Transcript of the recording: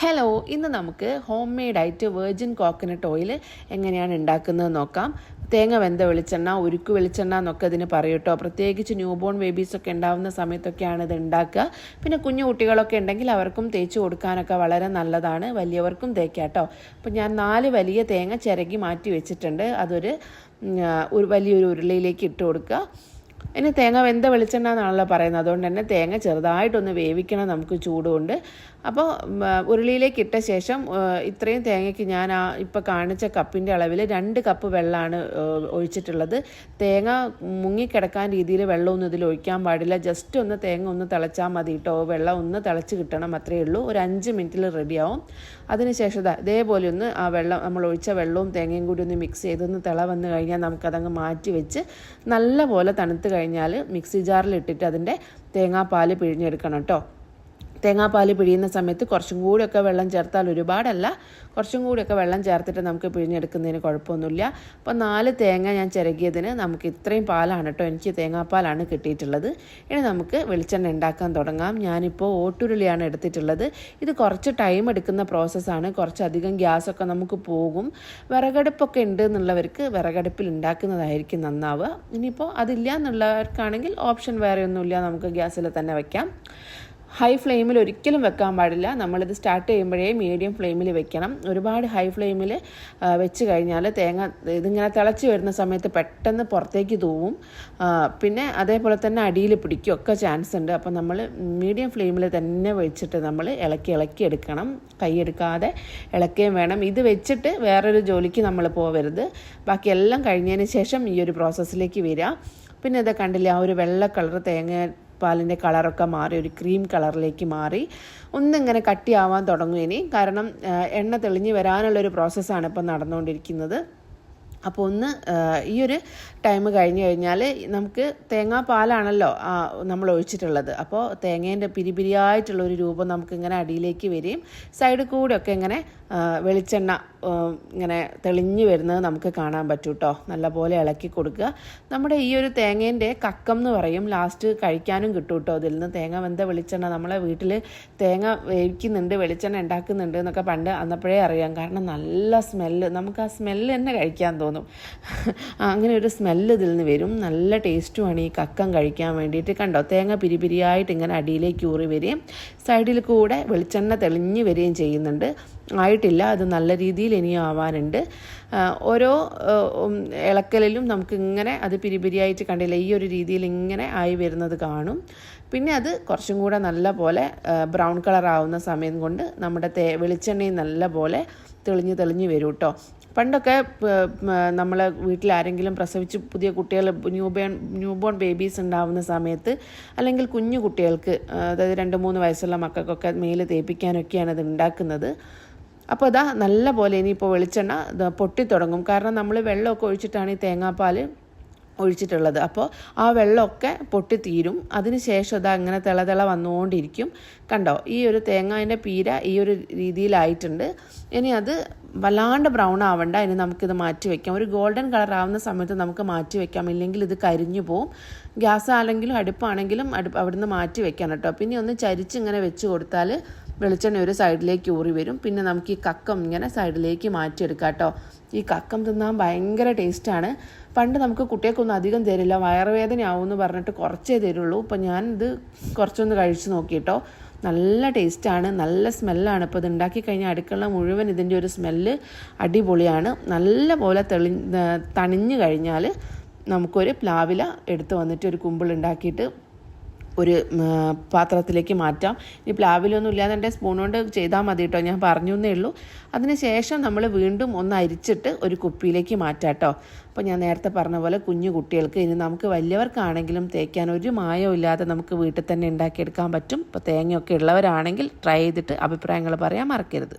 Hello ഇന്ന് നമുക്ക് home മെയ്ഡായിട്ട് വെർജിൻ കോക്കനട്ട് ഓയിൽ എങ്ങനെയാണ് ഉണ്ടാക്കുന്നത് നോക്കാം. തേങ്ങ വെന്ത വെളിച്ചെണ്ണ ഉരുക്ക് വെളിച്ചെണ്ണ എന്നൊക്കെ ഇതിന് പറയൂട്ടോ പ്രത്യേകിച്ച് ന്യൂ ബോൺ ബേബീസൊക്കെ ഉണ്ടാവുന്ന സമയത്തൊക്കെയാണ് ഇത് ഉണ്ടാക്കുക പിന്നെ കുഞ്ഞു കുട്ടികളൊക്കെ ഉണ്ടെങ്കിൽ അവർക്കും തേച്ച് കൊടുക്കാനൊക്കെ വളരെ നല്ലതാണ്. വലിയവർക്കും തേക്കാട്ടോ അപ്പോൾ ഞാൻ നാല് വലിയ തേങ്ങ ചിരകി മാറ്റി വെച്ചിട്ടുണ്ട്. അതൊരു ഒരു വലിയൊരു ഉരുളയിലേക്ക് ഇട്ട് കൊടുക്കുക. ഇനി തേങ്ങ വെന്ത വെളിച്ചെണ്ണ എന്നാണല്ലോ പറയുന്നത്. അതുകൊണ്ട് തന്നെ തേങ്ങ ചെറുതായിട്ടൊന്ന് വേവിക്കണം നമുക്ക് ചൂടുകൊണ്ട്. അപ്പോൾ ഉരുളിയിലേക്ക് ഇട്ട ശേഷം ഇത്രയും തേങ്ങയ്ക്ക് ഞാൻ ആ ഇപ്പോൾ കാണിച്ച കപ്പിന്റെ അളവിൽ രണ്ട് കപ്പ് വെള്ളമാണ് ഒഴിച്ചിട്ടുള്ളത്. തേങ്ങ മുങ്ങിക്കിടക്കാൻ രീതിയിൽ വെള്ളമൊന്നും ഇതിൽ ഒഴിക്കാൻ പാടില്ല. ജസ്റ്റ് ഒന്ന് തേങ്ങ ഒന്ന് തിളച്ചാൽ മതി കേട്ടോ. വെള്ളം ഒന്ന് തിളച്ച് കിട്ടണം അത്രയേ ഉള്ളൂ. ഒരു അഞ്ച് മിനിറ്റിൽ റെഡിയാവും. അതിനുശേഷം ഇതേപോലെ ഒന്ന് ആ വെള്ളം നമ്മൾ ഒഴിച്ച വെള്ളവും തേങ്ങയും കൂടി ഒന്ന് മിക്സ് ചെയ്തൊന്ന് തിള വന്ന് കഴിഞ്ഞാൽ നമുക്കതങ്ങ് മാറ്റി വെച്ച് നല്ല പോലെ തണുത്ത് കഴിഞ്ഞാൽ മിക്സി ജാറിൽ ഇട്ടിട്ട് അതിന്റെ തേങ്ങാപ്പാൽ പിഴിഞ്ഞെടുക്കണം കേട്ടോ തേങ്ങാപ്പാൽ പിഴിയുന്ന സമയത്ത് കുറച്ചും കൂടിയൊക്കെ വെള്ളം ചേർത്താൽ ഒരുപാടല്ല. കുറച്ചും കൂടിയൊക്കെ വെള്ളം ചേർത്തിട്ട് നമുക്ക് പിഴിഞ്ഞെടുക്കുന്നതിന് കുഴപ്പമൊന്നുമില്ല. അപ്പോൾ നാല് തേങ്ങ ഞാൻ ചിരകിയതിന് നമുക്ക് ഇത്രയും പാലാണ് കേട്ടോ. എനിക്ക് തേങ്ങാപ്പാലാണ് കിട്ടിയിട്ടുള്ളത്. ഇനി നമുക്ക് വെളിച്ചെണ്ണ ഉണ്ടാക്കാൻ തുടങ്ങാം. ഞാനിപ്പോൾ ഓട്ടുരുളിയാണ് എടുത്തിട്ടുള്ളത്. ഇത് കുറച്ച് ടൈം എടുക്കുന്ന പ്രോസസ്സാണ് കുറച്ചധികം ഗ്യാസൊക്കെ നമുക്ക് പോകും. വിറകടുപ്പൊക്കെ ഉണ്ട് എന്നുള്ളവർക്ക് വിറകടുപ്പിൽ ഉണ്ടാക്കുന്നതായിരിക്കും നന്നാവുക. ഇനിയിപ്പോൾ അതില്ല എന്നുള്ളവർക്കാണെങ്കിൽ ഓപ്ഷൻ വേറെ ഒന്നുമില്ല. നമുക്ക് ഗ്യാസിൽ തന്നെ വയ്ക്കാം ഹൈ ഫ്ലെയിമിൽ ഒരിക്കലും വെക്കാൻ പാടില്ല. നമ്മളിത് സ്റ്റാർട്ട് ചെയ്യുമ്പോഴേ മീഡിയം ഫ്ലെയിമിൽ വെക്കണം. ഒരുപാട് ഹൈ ഫ്ലെയിമിൽ വെച്ച് കഴിഞ്ഞാൽ തേങ്ങ ഇതിങ്ങനെ തിളച്ച് വരുന്ന സമയത്ത് പെട്ടെന്ന് പുറത്തേക്ക് തൂവും. പിന്നെ അതേപോലെ തന്നെ അടിയിൽ പിടിക്കുകയൊക്കെ ചാൻസ് ഉണ്ട്. അപ്പോൾ നമ്മൾ മീഡിയം ഫ്ലെയിമിൽ തന്നെ വെച്ചിട്ട് നമ്മൾ ഇളക്കി ഇളക്കി എടുക്കണം. കൈയെടുക്കാതെ ഇളക്കുകയും വേണം. ഇത് വെച്ചിട്ട് വേറൊരു ജോലിക്ക് നമ്മൾ പോവരുത്. ബാക്കിയെല്ലാം കഴിഞ്ഞതിന് ശേഷം ഈ ഒരു പ്രോസസ്സിലേക്ക് വരിക. പിന്നെ ഇത് കണ്ടില്ല ആ ഒരു വെള്ള കളർ തേങ്ങ പാലിന്റെ കളറൊക്കെ മാറി ഒരു ക്രീം കളറിലേക്ക് മാറി. ഒന്നിങ്ങനെ കട്ടിയാവാൻ തുടങ്ങും ഇനി. കാരണം എണ്ണ തെളിഞ്ഞ് വരാനുള്ളൊരു പ്രോസസ്സാണ് ഇപ്പം നടന്നുകൊണ്ടിരിക്കുന്നത്. അപ്പോൾ ഒന്ന് ഈ ഒരു ടൈം കഴിഞ്ഞ് കഴിഞ്ഞാൽ നമുക്ക് തേങ്ങാപ്പാലാണല്ലോ നമ്മൾ ഒഴിച്ചിട്ടുള്ളത്. അപ്പോൾ തേങ്ങേന്റെ പിരിപിരിയായിട്ടുള്ള ഒരു രൂപം നമുക്കിങ്ങനെ അടിയിലേക്ക് വരികയും സൈഡിൽ കൂടെയൊക്കെ ഇങ്ങനെ വെളിച്ചെണ്ണ ഇങ്ങനെ തെളിഞ്ഞു വരുന്നത് നമുക്ക് കാണാൻ പറ്റും കേട്ടോ നല്ലപോലെ ഇളക്കി കൊടുക്കുക. നമ്മുടെ ഈ ഒരു തേങ്ങേന്റെ കക്കം എന്ന് പറയും. ലാസ്റ്റ് കഴിക്കാനും കിട്ടും കേട്ടോ അതിൽ നിന്ന് തേങ്ങ വെന്ത വെളിച്ചെണ്ണ. നമ്മളെ വീട്ടിൽ തേങ്ങ വേവിക്കുന്നുണ്ട് വെളിച്ചെണ്ണ ഉണ്ടാക്കുന്നുണ്ട് എന്നൊക്കെ പണ്ട് അന്നപ്പോഴേ അറിയാം. കാരണം നല്ല സ്മെല്ല് നമുക്ക് ആ സ്മെല്ല് തന്നെ കഴിക്കാൻ തോന്നും. അങ്ങനെ ഒരു സ്മെല്ല് ഇതിൽ നിന്ന് വരും. നല്ല ടേസ്റ്റുമാണ് ഈ കക്കം കഴിക്കാൻ വേണ്ടിയിട്ട്. കണ്ടോ? തേങ്ങ പിരിപിരിയായിട്ട് ഇങ്ങനെ അടിയിലേക്ക് ഊറി വരികയും സൈഡിൽ കൂടെ വെളിച്ചെണ്ണ തെളിഞ്ഞ് വരികയും ചെയ്യുന്നുണ്ട്. ആയിട്ടില്ല. അത് നല്ല രീതിയിൽ ഇനിയും ആവാനുണ്ട്. ഓരോ ഇളക്കലിലും നമുക്ക് ഇങ്ങനെ അത് പിരിപിരിയായിട്ട് കണ്ടില്ല. ഈ ഒരു രീതിയിൽ ഇങ്ങനെ ആയി വരുന്നത് കാണും. പിന്നെ അത് കുറച്ചും കൂടെ നല്ല പോലെ ബ്രൗൺ കളർ ആവുന്ന സമയം കൊണ്ട് നമ്മുടെ തേ വെളിച്ചെണ്ണയും നല്ല പോലെ തെളിഞ്ഞ് തെളിഞ്ഞ് വരും കേട്ടോ പണ്ടൊക്കെ നമ്മളെ വീട്ടിൽ ആരെങ്കിലും പ്രസവിച്ച് പുതിയ കുട്ടികൾ new born new born babies ഉണ്ടാവുന്ന സമയത്ത് അല്ലെങ്കിൽ കുഞ്ഞു കുട്ടികൾക്ക് അതായത് രണ്ട് മൂന്ന് വയസ്സുള്ള മക്കൾക്കൊക്കെ മേൽ തേപ്പിക്കാനൊക്കെയാണ് അത് ഉണ്ടാക്കുന്നത്. അപ്പോൾ അതാ നല്ല പോലെ ഇനിയിപ്പോൾ വെളിച്ചെണ്ണ പൊട്ടിത്തുടങ്ങും. കാരണം നമ്മൾ വെള്ളമൊക്കെ ഒഴിച്ചിട്ടാണ് ഈ തേങ്ങാപ്പാൽ ഒഴിച്ചിട്ടുള്ളത്. അപ്പോൾ ആ വെള്ളമൊക്കെ പൊട്ടിത്തീരും. അതിന് ശേഷം അത് അങ്ങനെ തിളതിള വന്നുകൊണ്ടിരിക്കും. കണ്ടോ? ഈ ഒരു തേങ്ങാന്റെ പീര ഈ ഒരു രീതിയിലായിട്ടുണ്ട്. ഇനി അത് വല്ലാണ്ട് ബ്രൗൺ ആവണ്ട. ഇനി നമുക്കിത് മാറ്റി വയ്ക്കാം ഒരു ഗോൾഡൻ കളർ ആവുന്ന സമയത്ത് നമുക്ക് മാറ്റി വയ്ക്കാം ഇല്ലെങ്കിൽ ഇത് കരിഞ്ഞു പോവും. ഗ്യാസ് ആണെങ്കിലും അടുപ്പാണെങ്കിലും അടുപ്പ് അവിടുന്ന് മാറ്റി വയ്ക്കാൻ കേട്ടോ. പിന്നെ ഒന്ന് ചരിച്ച് ഇങ്ങനെ വെച്ച് കൊടുത്താൽ വെളിച്ചെണ്ണ ഒരു സൈഡിലേക്ക് ഊറി വരും. പിന്നെ നമുക്ക് ഈ കക്കം ഇങ്ങനെ സൈഡിലേക്ക് മാറ്റിയെടുക്കാം കേട്ടോ ഈ കക്കം തിന്നാൻ ഭയങ്കര ടേസ്റ്റാണ്. പണ്ട് നമുക്ക് കുട്ടികൾക്കൊന്നും അധികം തരില്ല. വയറുവേദനയാവും എന്ന് പറഞ്ഞിട്ട് കുറച്ചേ തരുള്ളൂ. ഇപ്പം ഞാനിത് കുറച്ചൊന്ന് കഴിച്ചു നോക്കിയിട്ടോ നല്ല ടേസ്റ്റാണ്. നല്ല സ്മെല്ലാണ്. ഇപ്പോൾ ഇത് ഉണ്ടാക്കി കഴിഞ്ഞാൽ അടുക്കള മുഴുവൻ ഇതിന്റെ ഒരു സ്മെല്ല് അടിപൊളിയാണ്. നല്ല പോലെ തെളി തണിഞ്ഞു കഴിഞ്ഞാൽ നമുക്കൊരു പ്ലാവില എടുത്ത് വന്നിട്ട് ഒരു കുമ്പിൾ ഉണ്ടാക്കിയിട്ട് ഒരു പാത്രത്തിലേക്ക് മാറ്റാം. ഇനി പ്ലാവിലൊന്നും ഇല്ലാതെ സ്പൂൺ കൊണ്ട് ചെയ്താൽ മതി കേട്ടോ ഞാൻ പറഞ്ഞു എന്നേ ഉള്ളൂ. അതിനുശേഷം നമ്മൾ വീണ്ടും ഒന്ന് അരിച്ചിട്ട് ഒരു കുപ്പിയിലേക്ക് മാറ്റാം കേട്ടോ അപ്പോൾ ഞാൻ നേരത്തെ പറഞ്ഞ പോലെ കുഞ്ഞു കുട്ടികൾക്ക് ഇനി നമുക്ക് വലിയവർക്കാണെങ്കിലും തേക്കാൻ ഒരു മായവും ഇല്ലാതെ നമുക്ക് വീട്ടിൽ തന്നെ ഉണ്ടാക്കിയെടുക്കാൻ പറ്റും. ഇപ്പോൾ തേങ്ങയൊക്കെ ഉള്ളവരാണെങ്കിൽ ട്രൈ ചെയ്തിട്ട് അഭിപ്രായങ്ങൾ പറയാൻ മറക്കരുത്.